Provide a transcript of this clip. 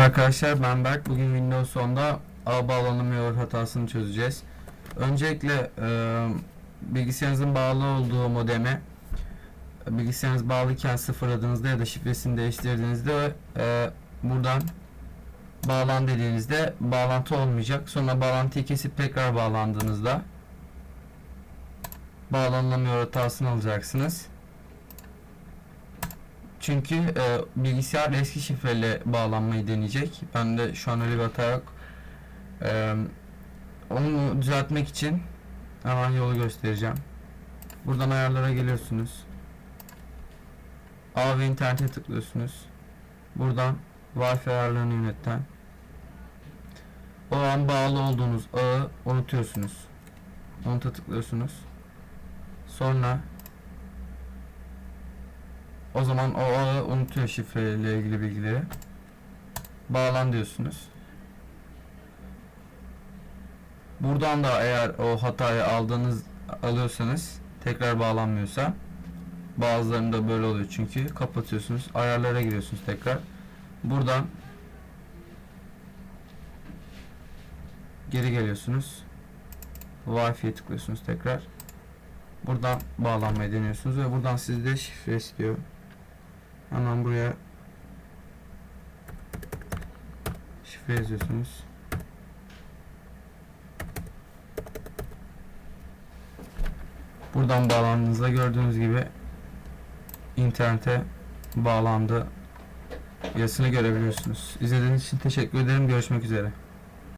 Merhaba arkadaşlar ben Berk. Bugün Windows 10'da ağ bağlanamıyor hatasını çözeceğiz. Öncelikle e, bilgisayarınızın bağlı olduğu modemi e, bilgisayarınız bağlıyken sıfırladığınızda ya da şifresini değiştirdiğinizde e, buradan bağlan dediğinizde bağlantı olmayacak. Sonra bağlantıyı kesip tekrar bağlandığınızda bağlanamıyor hatasını alacaksınız. Çünkü e, bilgisayar eski şifreyle bağlanmayı deneyecek. Ben de şu an öyle bir hata yok. E, onu düzeltmek için hemen yolu göstereceğim. Buradan ayarlara geliyorsunuz. Ağ ve internete tıklıyorsunuz. Buradan Wi-Fi ayarlarını yönetten. O an bağlı olduğunuz ağı unutuyorsunuz. Unuta tıklıyorsunuz. Sonra o zaman o ağı unutuyor şifreyle ilgili bilgileri. Bağlan diyorsunuz. Buradan da eğer o hatayı aldığınız alıyorsanız tekrar bağlanmıyorsa bazılarında böyle oluyor çünkü kapatıyorsunuz ayarlara giriyorsunuz tekrar buradan geri geliyorsunuz Wi-Fi'ye tıklıyorsunuz tekrar buradan bağlanmayı deniyorsunuz ve buradan sizde şifre istiyor Hemen buraya şifre yazıyorsunuz. Buradan bağlandığınızda gördüğünüz gibi internete bağlandı yazısını görebiliyorsunuz. İzlediğiniz için teşekkür ederim. Görüşmek üzere.